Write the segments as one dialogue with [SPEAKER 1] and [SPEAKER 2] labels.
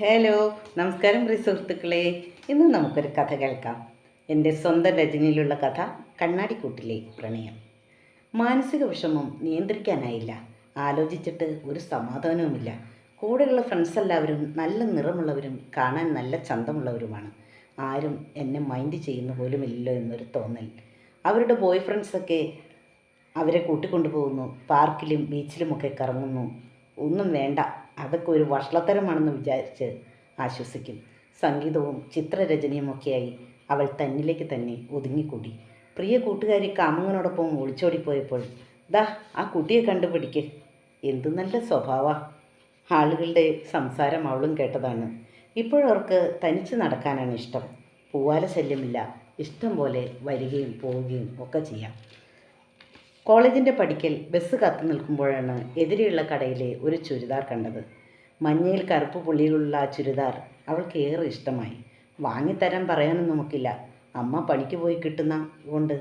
[SPEAKER 1] Hello നമസ്കാരം പ്രിയ സുഹൃത്തുക്കളെ. ഇന്ന് നമുക്കൊരു കഥ കേൾക്കാം. എന്റെ സ്വന്തം രചനയിലുള്ള കഥ കണ്ണാടിക്കൂട്ടിലെ പ്രണയം. മാനസിക വിഷമം നിയന്ത്രിക്കാനായില്ല. ആലോചിച്ചിട്ട് ഒരു സമാധാനവുമില്ല. കൂടെയുള്ള ഫ്രണ്ട്സ് എല്ലാവരും നല്ല നിറമുള്ളവരും കാണാൻ നല്ല ചന്തമുള്ളവരുമാണ്. ആരും എന്നെ മൈൻഡ് ചെയ്യുന്ന പോലുമില്ലല്ലോ എന്നൊരു തോന്നൽ. അവരുടെ ബോയ് ഫ്രണ്ട്സൊക്കെ അവരെ കൂട്ടിക്കൊണ്ടുപോകുന്നു. പാർക്കിലും ബീച്ചിലുമൊക്കെ കറങ്ങുന്നു. ഒന്നും വേണ്ട. അതൊക്കെ ഒരു വഷളത്തരമാണെന്ന് വിചാരിച്ച് ആശ്വസിക്കും. സംഗീതവും ചിത്രരചനയുമൊക്കെയായി അവൾ തന്നിലേക്ക് തന്നെ ഒതുങ്ങിക്കൂടി. പ്രിയ കൂട്ടുകാരി കാമങ്ങനോടൊപ്പം ഒളിച്ചോടിപ്പോയപ്പോൾ ദാ ആ കുട്ടിയെ കണ്ടുപിടിക്ക്. എന്തു നല്ല സ്വഭാവ. ആളുകളുടെ സംസാരം അവളും കേട്ടതാണ്. ഇപ്പോഴവർക്ക് തനിച്ച് നടക്കാനാണ് ഇഷ്ടം. പൂവാല ശല്യമില്ല. ഇഷ്ടം പോലെ വരികയും പോവുകയും ഒക്കെ ചെയ്യാം. കോളേജിന്റെ പടിക്കൽ ബസ് കാത്തു നിൽക്കുമ്പോഴാണ് എതിരെയുള്ള കടയിലെ ഒരു ചുരിദാർ കണ്ടത്. മഞ്ഞയിൽ കറുപ്പ് പുള്ളിയിലുള്ള ആ ചുരിദാർ അവൾക്ക് ഏറെ ഇഷ്ടമായി. വാങ്ങിത്തരാൻ പറയാനൊന്നും നമുക്കില്ല. അമ്മ പണിക്ക് പോയി കിട്ടുന്ന കൊണ്ട്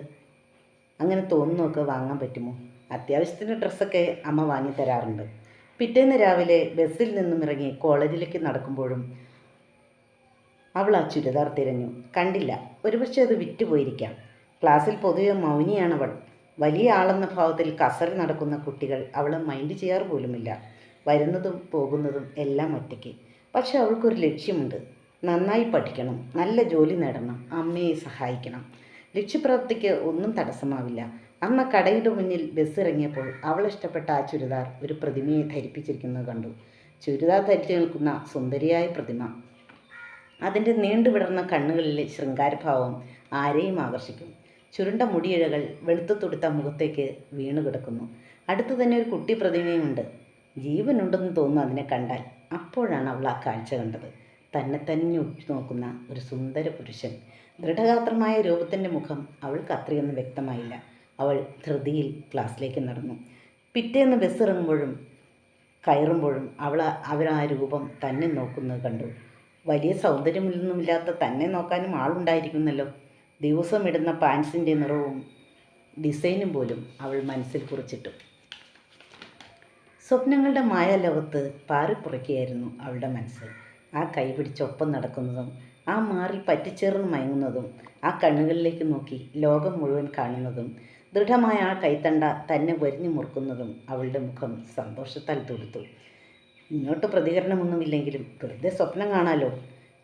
[SPEAKER 1] അങ്ങനെ തോന്നുന്നൊക്കെ വാങ്ങാൻ പറ്റുമോ? അത്യാവശ്യത്തിന് ഡ്രസ്സൊക്കെ അമ്മ വാങ്ങിത്തരാറുണ്ട്. പിറ്റേന്ന് രാവിലെ ബസ്സിൽ നിന്നും ഇറങ്ങി കോളേജിലേക്ക് നടക്കുമ്പോഴും അവൾ ആ ചുരിദാർ തിരഞ്ഞു. കണ്ടില്ല. ഒരുപക്ഷെ അത് വിറ്റുപോയിരിക്കാം. ക്ലാസ്സിൽ പൊതുവെ മൗനിയാണവൾ. വലിയ ആളെന്ന ഭാവത്തിൽ കസറി നടക്കുന്ന കുട്ടികൾ അവൾ മൈൻഡ് ചെയ്യാറ് പോലുമില്ല. വരുന്നതും പോകുന്നതും എല്ലാം ഒറ്റയ്ക്ക്. പക്ഷെ അവൾക്കൊരു ലക്ഷ്യമുണ്ട്. നന്നായി പഠിക്കണം നല്ല ജോലി നേടണം അമ്മയെ സഹായിക്കണം. ലക്ഷ്യപ്രാപ്തിക്ക് ഒന്നും തടസ്സമാവില്ല. അമ്മ കടയുടെ മുന്നിൽ ബസ് ഇറങ്ങിയപ്പോൾ അവൾ ഇഷ്ടപ്പെട്ട ആ ചുരിദാർ ഒരു പ്രതിമയെ ധരിപ്പിച്ചിരിക്കുന്നത് കണ്ടു. ചുരിദാർ ധരിച്ചു നിൽക്കുന്ന സുന്ദരിയായ പ്രതിമ. അതിന്റെ നീണ്ടുവിടർന്ന കണ്ണുകളിലെ ശൃംഗാരഭാവം ആരെയും ആകർഷിക്കും. ചുരുണ്ട മുടിയിഴകൾ വെളുത്തു തുടുത്ത മുഖത്തേക്ക് വീണു കിടക്കുന്നു. അടുത്തു തന്നെ ഒരു കുട്ടി പ്രതിമയുമുണ്ട്. ജീവനുണ്ടെന്ന് തോന്നുന്നു അതിനെ കണ്ടാൽ. അപ്പോഴാണ് അവൾ ആ കാഴ്ച കണ്ടത്. തന്നെ തന്നെ ഉറ്റു നോക്കുന്ന ഒരു സുന്ദര പുരുഷൻ. ദൃഢഗാത്രമായ രൂപത്തിന്റെ മുഖം അവൾക്ക് അത്രയൊന്നും വ്യക്തമായില്ല. അവൾ ധൃതിയിൽ ക്ലാസ്സിലേക്ക് നടന്നു. പിറ്റേന്ന് ബസ് ഇറങ്ങുമ്പോഴും കയറുമ്പോഴും അവൾ അവർ ആ രൂപം തന്നെ നോക്കുന്നത് കണ്ടു. വലിയ സൗന്ദര്യമൊന്നുമില്ലാത്ത തന്നെ നോക്കാനും ആളുണ്ടായിരിക്കുന്നല്ലോ ദിവസം ഇടുന്ന പാൻസിന്റെ നിറവും ഡിസൈനും പോലും അവൾ മനസ്സിൽ കുറിച്ചിട്ടു. സ്വപ്നങ്ങളുടെ മായാലോകത്ത് പാറിപ്പുറയ്ക്കുകയായിരുന്നു അവളുടെ മനസ്സ്. ആ കൈ പിടിച്ചൊപ്പം നടക്കുന്നതും ആ മാറിൽ പറ്റിച്ചേർന്ന് മയങ്ങുന്നതും ആ കണ്ണുകളിലേക്ക് നോക്കി ലോകം മുഴുവൻ കാണുന്നതും ദൃഢമായ ആ കൈത്തണ്ട തന്നെ വരിഞ്ഞു മുറുക്കുന്നതും അവളുടെ മുഖം സന്തോഷത്താൽ തുടുത്തു ഇങ്ങോട്ട് പ്രതികരണമൊന്നുമില്ലെങ്കിലും വെറുതെ സ്വപ്നം കാണാലോ?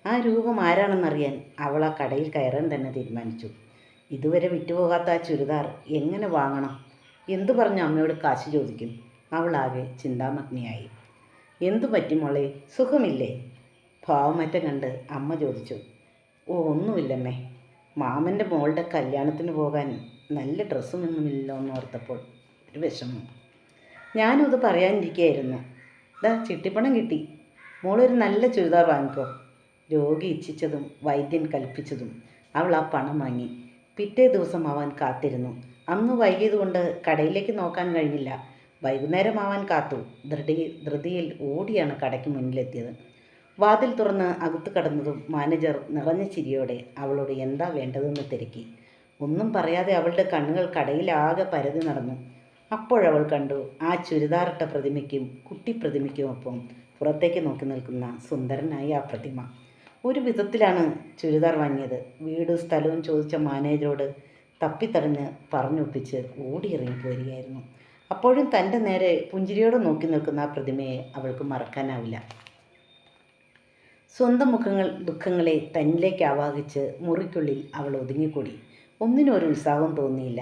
[SPEAKER 1] ആ രൂപം ആരാണെന്നറിയാൻ അവൾ ആ കടയിൽ കയറാൻ തന്നെ തീരുമാനിച്ചു. ഇതുവരെ വിറ്റുപോകാത്ത ആ ചുരിദാർ എങ്ങനെ വാങ്ങണം? എന്തു പറഞ്ഞ് അമ്മയോട് കാശ് ചോദിക്കും? അവളാകെ ചിന്താമഗ്നിയായി. എന്തു പറ്റി മോളെ? സുഖമില്ലേ? ഭാവമറ്റം കണ്ട് അമ്മ ചോദിച്ചു. ഓ ഒന്നുമില്ലമ്മേ. മാമന്റെ മോളുടെ കല്യാണത്തിന് പോകാൻ നല്ല ഡ്രസ്സൊന്നുമില്ലല്ലോ എന്ന് ഓർത്തപ്പോൾ ഒരു വിഷമം. ഞാനും അത് പറയാനിരിക്കുകയായിരുന്നു ദാ ചിട്ടിപ്പണം കിട്ടി. മോളൊരു നല്ല ചുരിദാർ വാങ്ങിക്കോ. രോഗി ഇച്ഛിച്ചതും വൈദ്യൻ കൽപ്പിച്ചതും. അവൾ ആ പണം വാങ്ങി. പിറ്റേ ദിവസം ആവാൻ കാത്തിരുന്നു. അന്ന് വൈകിയതുകൊണ്ട് കടയിലേക്ക് നോക്കാൻ കഴിഞ്ഞില്ല. വൈകുന്നേരം ആവാൻ കാത്തു. ധൃതി ധൃതിയിൽ ഓടിയാണ് കടയ്ക്ക് മുന്നിലെത്തിയത്. വാതിൽ തുറന്ന് അകത്ത് കടന്നതും മാനേജർ നിറഞ്ഞ ചിരിയോടെ അവളോട് എന്താ വേണ്ടതെന്ന് തിരക്കി. ഒന്നും പറയാതെ അവളുടെ കണ്ണുകൾ കടയിലാകെ പരതി നടന്നു. അപ്പോഴവൾ കണ്ടു ആ ചുരിദാറിട്ട പ്രതിമയ്ക്കും കുട്ടി പ്രതിമയ്ക്കുമൊപ്പം പുറത്തേക്ക് നോക്കി നിൽക്കുന്ന സുന്ദരനായ ആ പ്രതിമ. ഒരു വിധത്തിലാണ് ചുരിദാർ വാങ്ങിയത്. വീടും സ്ഥലവും ചോദിച്ച മാനേജറോട് തപ്പിത്തടഞ്ഞ് പറഞ്ഞൊപ്പിച്ച് ഓടിയിറങ്ങിപ്പോരുകയായിരുന്നു അപ്പോഴും തന്റെ നേരെ പുഞ്ചിരിയോടെ നോക്കി നിൽക്കുന്ന ആ പ്രതിമയെ അവൾക്ക് മറക്കാനാവില്ല. സ്വന്തം മുഖങ്ങൾ ദുഃഖങ്ങളെ തന്നിലേക്ക് ആവാഹിച്ച് മുറിക്കുള്ളിൽ അവൾ ഒതുങ്ങിക്കൂടി. ഒന്നിനും ഒരു ഉത്സാഹം തോന്നിയില്ല.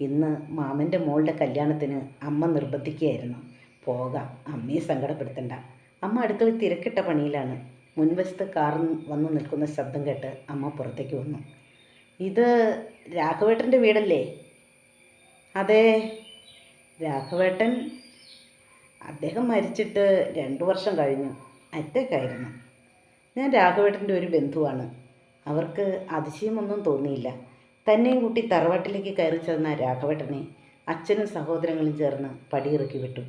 [SPEAKER 1] ഇന്ന് മാമന്റെ മോളുടെ കല്യാണത്തിന് അമ്മ നിർബന്ധിക്കുകയായിരുന്നു. പോകാം അമ്മയെ സങ്കടപ്പെടുത്തണ്ട. അമ്മ അടുക്കളയിൽ തിരക്കിട്ട പണിയിലാണ്. മുൻവശത്ത് കാർ വന്നു നിൽക്കുന്ന ശബ്ദം കേട്ട് അമ്മ പുറത്തേക്ക് വന്നു. ഇത് രാഘവേട്ടന്റെ വീടല്ലേ? അതെ. രാഘവേട്ടൻ അദ്ദേഹം മരിച്ചിട്ട് രണ്ടു വർഷം കഴിഞ്ഞു. അറ്റക്കായിരുന്നു. ഞാൻ രാഘവേട്ടന്റെ ഒരു ബന്ധുവാണ്. അവർക്ക് അതിശയമൊന്നും തോന്നിയില്ല. തന്നെയും കൂട്ടി തറവാട്ടിലേക്ക് കയറി ചെന്ന രാഘവേട്ടനെ അച്ഛനും സഹോദരങ്ങളും ചേർന്ന് പടിയിറക്കി വിട്ടു.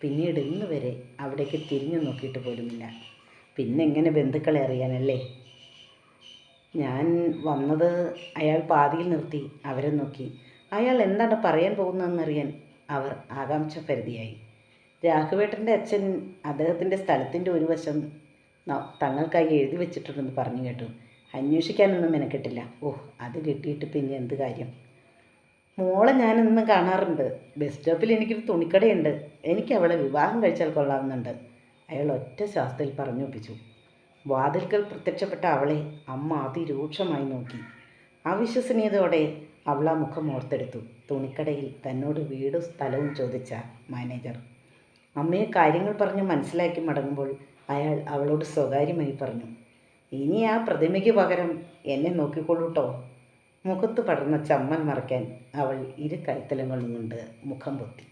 [SPEAKER 1] പിന്നീട് ഇന്ന് വരെ അവിടേക്ക് തിരിഞ്ഞു നോക്കിയിട്ട് പോലുമില്ല. പിന്നെ എങ്ങനെ ബന്ധുക്കളെ അറിയാനല്ലേ? ഞാൻ വന്നത് അയാൾ പാതിയിൽ നിർത്തി അവരെ നോക്കി. അയാൾ എന്താണ് പറയാൻ പോകുന്നതെന്നറിയാൻ അവർ ആകാംക്ഷ പരിധിയായി. രാഘവേട്ടന്റെ അച്ഛൻ അദ്ദേഹത്തിന്റെ സ്ഥലത്തിന്റെ ഒരു വശം തങ്ങൾക്കായി എഴുതി വെച്ചിട്ടുണ്ടെന്ന് പറഞ്ഞു കേട്ടു. അന്വേഷിക്കാനൊന്നും മെനക്കെട്ടില്ല. ഓ അത് കിട്ടിയിട്ട് പിന്നെ എന്ത് കാര്യം? മോളെ ഞാനിന്ന് കാണാറുണ്ട്. ബസ് സ്റ്റോപ്പിൽ എനിക്കൊരു തുണിക്കടയുണ്ട്. എനിക്ക് അവളെ വിവാഹം കഴിച്ചാൽ കൊള്ളാവുന്നുണ്ട്. അയാൾ ഒറ്റ ശാസ്ത്രയിൽ പറഞ്ഞൊപ്പിച്ചു വാതിൽക്കൽ പ്രത്യക്ഷപ്പെട്ട അവളെ അമ്മ അതിരൂക്ഷമായി നോക്കി. അവിശ്വസനീയതയോടെ അവൾ ആ മുഖം ഓർത്തെടുത്തു. തുണിക്കടയിൽ തന്നോട് വീടും സ്ഥലവും ചോദിച്ച മാനേജർ. അമ്മയെ കാര്യങ്ങൾ പറഞ്ഞ് മനസ്സിലാക്കി മടങ്ങുമ്പോൾ അയാൾ അവളോട് സ്വകാര്യമായി പറഞ്ഞു ഇനി ആ പ്രതിമയ്ക്ക് പകരം എന്നെ നോക്കിക്കൊള്ളൂട്ടോ. മുഖത്ത് പടർന്ന ചമ്മൽ മറയ്ക്കാൻ അവൾ ഇരു കൈത്തലങ്ങളും കൊണ്ട് മുഖം പൊത്തി.